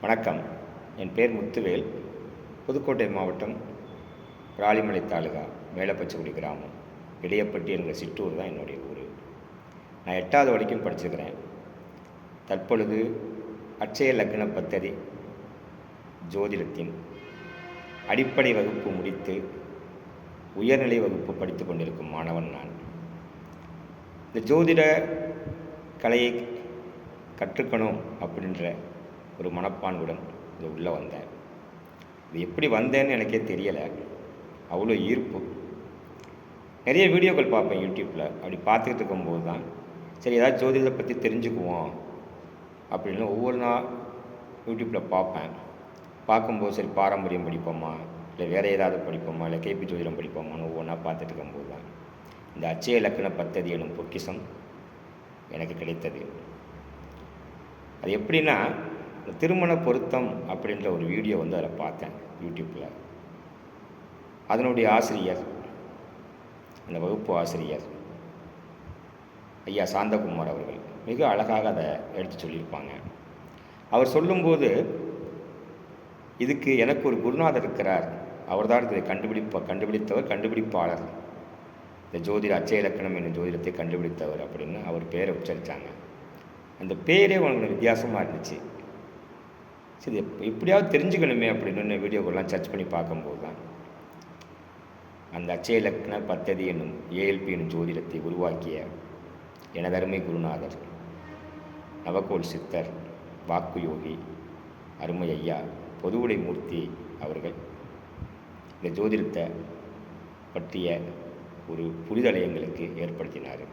வணக்கம். என் பேர் முத்துவேல். புதுக்கோட்டை மாவட்டம் ராலிமலை தாலுகா மேலப்பச்சக்குடி கிராமம். இடையப்பட்டி என்கிற சிற்றூர் தான் என்னுடைய ஊர். நான் எட்டாவது வரைக்கும் படிச்சிருக்கிறேன் தற்பொழுது அட்சய லக்ன பத்தரி ஜோதிடத்தின் அடிப்படை வகுப்பு முடித்து உயர்நிலை வகுப்பு படித்து கொண்டிருக்கும் மாணவன் நான். இந்த ஜோதிட கலையை கற்றுக்கணும் அப்படின்ற ஒரு மனப்பான்புடன் இது உள்ளே வந்தேன். இது எப்படி வந்தேன்னு எனக்கே தெரியலை. அவ்வளோ ஈர்ப்பு. நிறைய வீடியோக்கள் பார்ப்பேன் யூடியூப்பில் அப்படி பார்த்துக்கிட்டு இருக்கும்போது தான் சரி ஏதாவது ஜோதிடத்தை பற்றி தெரிஞ்சுக்குவோம் அப்படின்னு ஒவ்வொரு நாள் யூடியூப்பில் பார்ப்பேன். பார்க்கும்போது சரி பாரம்பரியம் படிப்போமா? இல்லை வேறு ஏதாவது படிப்போமா? இல்லை கேபி ஜோதிடம் படிப்போமான்னு ஒவ்வொன்றா பார்த்துட்டு இருக்கும்போது தான் இந்த அச்சய இலக்கண பத்ததி எனும் பொக்கிசம் எனக்கு கிடைத்தது. அது எப்படின்னா திருமண பொருத்தம் அப்படின்ற ஒரு வீடியோ வந்து அதில் பார்த்தேன் யூடியூப்பில். அதனுடைய ஆசிரியர் அந்த வகுப்பு ஆசிரியர் ஐயா சாந்தகுமார் அவர்கள் மிக அழகாக அதை எடுத்து சொல்லியிருப்பாங்க. அவர் சொல்லும்போது இதுக்கு எனக்கு ஒரு குருநாதர் இருக்கிறார். அவர்தான் இதை கண்டுபிடிப்ப கண்டுபிடித்தவர் கண்டுபிடிப்பாளர். இந்த ஜோதிட அச்சய இலக்கணம் என்னும் ஜோதிடத்தை கண்டுபிடித்தவர் அப்படின்னு அவர் பேரை உச்சரித்தாங்க அந்த பேரே உனக்கு வித்தியாசமாக இருந்துச்சு. சரி எப்படியாவது தெரிஞ்சுக்கணுமே அப்படின்னு வீடியோக்கெல்லாம் சர்ச் பண்ணி பார்க்கும்போது தான். அந்த அச்சய இலக்கண பத்ததி என்னும் ஏஎல்பி என்னும் ஜோதிடத்தை உருவாக்கிய எனதருமை குருநாதர் நவகோல் சித்தர் வாக்கு யோகி அருமை ஐயா பொதுவுடை மூர்த்தி அவர்கள் இந்த ஜோதிடத்தை பற்றிய ஒரு புரிதலை எங்களுக்கு ஏற்படுத்தினார்.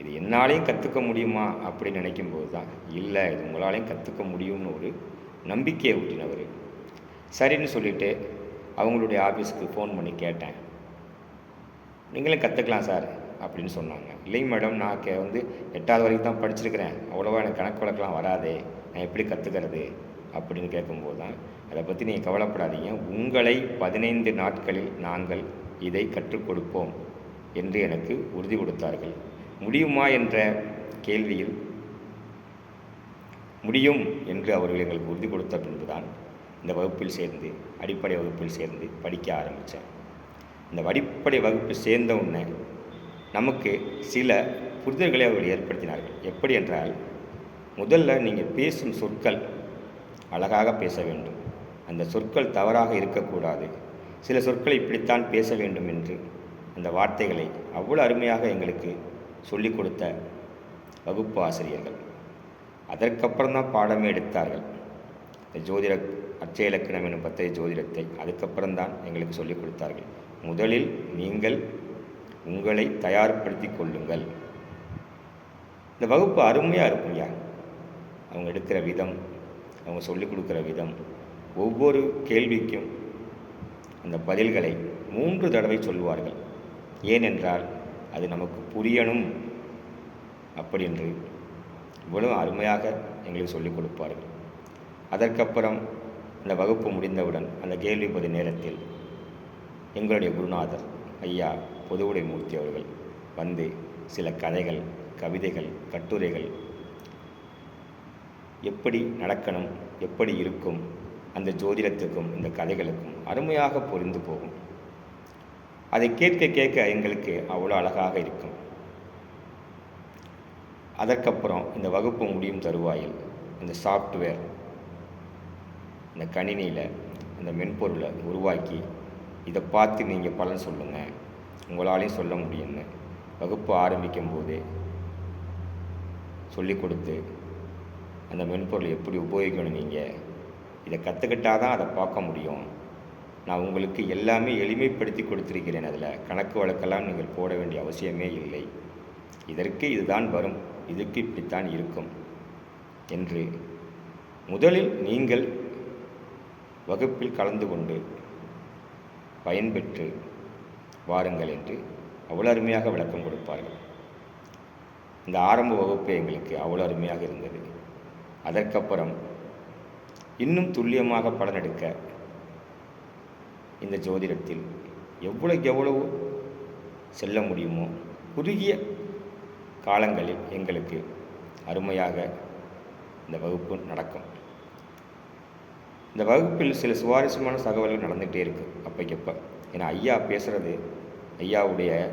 இது என்னாலையும் கற்றுக்க முடியுமா அப்படின்னு நினைக்கும்போது தான் இல்லை இது உங்களாலையும் கற்றுக்க முடியும்னு ஒரு நம்பிக்கையை ஊட்டினவர். சரின்னு சொல்லிவிட்டு அவங்களுடைய ஆஃபீஸுக்கு ஃபோன் பண்ணி கேட்டேன். நீங்களும் கற்றுக்கலாம் சார் அப்படின்னு சொன்னாங்க. இல்லைங்க மேடம் நான் கே வந்து எட்டாவது வரைக்கும் தான் படிச்சிருக்கிறேன். அவ்வளோவா எனக்கு கணக்கு வழக்கெலாம் வராதே. நான் எப்படி கற்றுக்கிறது அப்படின்னு கேட்கும்போது தான் அதை பற்றி நீங்கள் கவலைப்படாதீங்க. உங்களை பதினைந்து நாட்களில் நாங்கள் இதை கற்றுக் கொடுப்போம் என்று எனக்கு உறுதி கொடுத்தார்கள். முடியுமா? என்ற கேள்வியில் முடியும் என்று அவர்கள் எங்களுக்கு உறுதி கொடுத்த பின்புதான் இந்த வகுப்பில் சேர்ந்து அடிப்படை வகுப்பில் சேர்ந்து படிக்க ஆரம்பித்தேன். இந்த அடிப்படை வகுப்பு சேர்ந்த உடனே நமக்கு சில புரிதல்களை அவர்கள் ஏற்படுத்தினார்கள். எப்படி என்றால் முதல்ல நீங்கள் பேசும் சொற்கள் அழகாக பேச வேண்டும். அந்த சொற்கள் தவறாக இருக்கக்கூடாது. சில சொற்களை இப்படித்தான் பேச வேண்டும் என்று அந்த வார்த்தைகளை அவ்வளோ அருமையாக எங்களுக்கு சொல்லிக் கொடுத்த வகுப்பு ஆசிரியர்கள். அதற்கப்புறம் தான் பாடமே எடுத்தார்கள். இந்த ஜோதிட அச்சய இலக்கணம் எனும் பற்றிய ஜோதிடத்தை அதுக்கப்புறம் தான் எங்களுக்கு சொல்லிக் கொடுத்தார்கள். முதலில் நீங்கள் உங்களை தயார்படுத்தி கொள்ளுங்கள். இந்த வகுப்பு அருமையாக இருக்கும்யா அவங்க எடுக்கிற விதம் அவங்க சொல்லிக் கொடுக்குற விதம் ஒவ்வொரு கேள்விக்கும் அந்த பதில்களை மூன்று தடவை சொல்லுவார்கள். ஏனென்றால் அது நமக்கு புரியணும் அப்படி என்று இவ்வளவு அருமையாக எங்களுக்கு சொல்லிக் கொடுப்பார்கள். அதற்கப்புறம் அந்த வகுப்பு முடிந்தவுடன் அந்த கேள்வி பதில் நேரத்தில் எங்களுடைய குருநாதர் ஐயா பொதுவுடை மூர்த்தி அவர்கள் வந்து சில கதைகள் கவிதைகள் கட்டுரைகள் எப்படி நடக்கணும் எப்படி இருக்கும் அந்த ஜோதிடத்துக்கும் இந்த கதைகளுக்கும் அருமையாக பொரிந்து போகும். அதை கேட்க கேட்க எங்களுக்கு அவ்வளோ அழகாக இருக்கும். அதற்கப்புறம் இந்த வகுப்பு முடியும் தருவாயில் இந்த சாஃப்ட்வேர் இந்த கணினியில் அந்த மென்பொருளை உருவாக்கி இதை பார்த்து நீங்கள் பலன் சொல்லுங்கள் உங்களாலையும் சொல்ல முடியும்னு வகுப்பு ஆரம்பிக்கும் போதே சொல்லி கொடுத்து அந்த மென்பொருளை எப்படி உபயோகிக்கணும் நீங்கள் இதை கற்றுக்கிட்டால் தான் அதை பார்க்க முடியும். நான் உங்களுக்கு எல்லாமே எளிமைப்படுத்தி கொடுத்துருக்கிறேன். அதில் கணக்கு வழக்கெல்லாம் நீங்கள் போட வேண்டிய அவசியமே இல்லை. இதற்கு இதுதான் வரும். இதுக்கு இப்படித்தான் இருக்கும் என்று முதலில் நீங்கள் வகுப்பில் கலந்து கொண்டு பயன்பெற்று வாருங்கள் என்று அவ்வளோ அருமையாக விளக்கம் கொடுப்பார்கள். இந்த ஆரம்ப வகுப்பு எங்களுக்கு அவ்வளோ அருமையாக இருந்தது. அதற்கப்புறம் இன்னும் துல்லியமாக பலனெடுக்க இந்த ஜோதிடத்தில் எவ்வளவு எவ்வளவு செல்ல முடியுமோ குறுகிய காலங்களில் எங்களுக்கு அருமையாக இந்த வகுப்பு நடக்கும். இந்த வகுப்பில் சில சுவாரஸ்யமான தகவல்கள் நடந்துகிட்டே இருக்குது அப்பைக்கப்போ. ஏன்னா ஐயா பேசுகிறது ஐயாவுடைய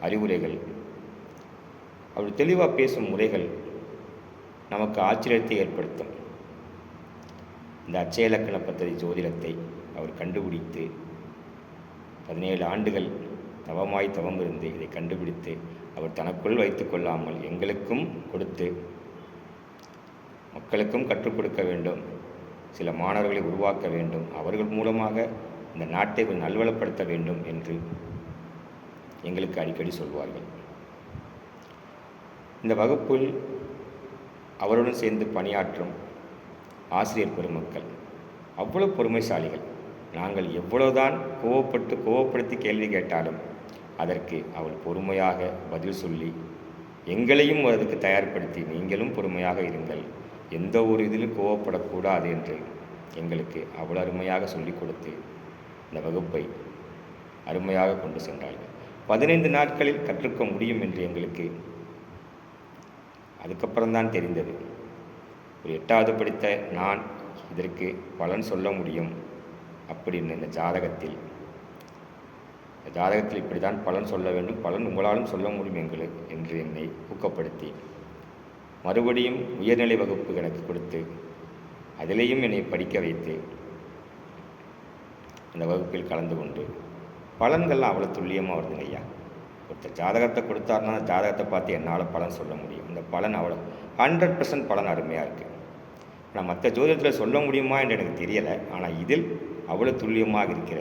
அறிவுரைகள். அவர் தெளிவாக பேசும் முறைகள் நமக்கு ஆச்சரியத்தை ஏற்படுத்தும். இந்த அச்சயலக்கண பத்திரி ஜோதிடத்தை அவர் கண்டுபிடித்து பதினேழு ஆண்டுகள் தவமாய் தவம் இருந்து இதை கண்டுபிடித்து அவர் தனக்குள் வைத்து கொள்ளாமல் எங்களுக்கும் கொடுத்து மக்களுக்கும் கற்றுக் கொடுக்க வேண்டும். சில மாணவர்களை உருவாக்க வேண்டும். அவர்கள் மூலமாக இந்த நாட்டை கொஞ்சம் நல்வளப்படுத்த வேண்டும் என்று எங்களுக்கு அடிக்கடி சொல்வார்கள். இந்த வகுப்பில் அவருடன் சேர்ந்து பணியாற்றும் ஆசிரியர் பெருமக்கள் அவ்வளவு பொறுமைசாலிகள். நாங்கள் எவ்வளவுதான் கோவப்பட்டு கோவப்படுத்தி கேள்வி கேட்டாலும் அதற்கு அவள் பொறுமையாக பதில் சொல்லி எங்களையும் அதற்கு தயார்படுத்தி நீங்களும் பொறுமையாக இருங்கள். எந்த ஒரு இதிலும் கோவப்படக்கூடாது என்று எங்களுக்கு அவ்வளோ அருமையாக சொல்லிக் கொடுத்து இந்த வகுப்பை அருமையாக கொண்டு சென்றார்கள். பதினைந்து நாட்களில் கற்றுக்க முடியும் என்று எங்களுக்கு அதுக்கப்புறம்தான் தெரிந்தது. ஒரு எட்டாவது படித்த நான் இதற்கு பலன் சொல்ல முடியும். அப்படின்னு இந்த ஜாதகத்தில். இந்த ஜாதகத்தில் இப்படி தான் பலன் சொல்ல வேண்டும். பலன் உங்களாலும் சொல்ல முடியும் எங்களுக்கு என்று என்னை ஊக்கப்படுத்தி. மறுபடியும் உயர்நிலை வகுப்பு எனக்கு கொடுத்து அதிலேயும் என்னை படிக்க வைத்து அந்த வகுப்பில் கலந்து கொண்டு பலன்கள்லாம் அவ்வளோ துல்லியமாக வருதுங்க ஐயா. ஒருத்தர் ஜாதகத்தை கொடுத்தாருன்னா அந்த ஜாதகத்தை பார்த்து என்னால் பலன் சொல்ல முடியும். இந்த பலன் அவ்வளோ ஹண்ட்ரட் பர்சன்ட் பலன் அருமையாக இருக்குது ஆனால் மற்ற ஜோதிடத்தில் சொல்ல முடியுமா என்று எனக்கு தெரியலை. ஆனால் இதில் அவ்வளோ துல்லியமாக இருக்கிறது.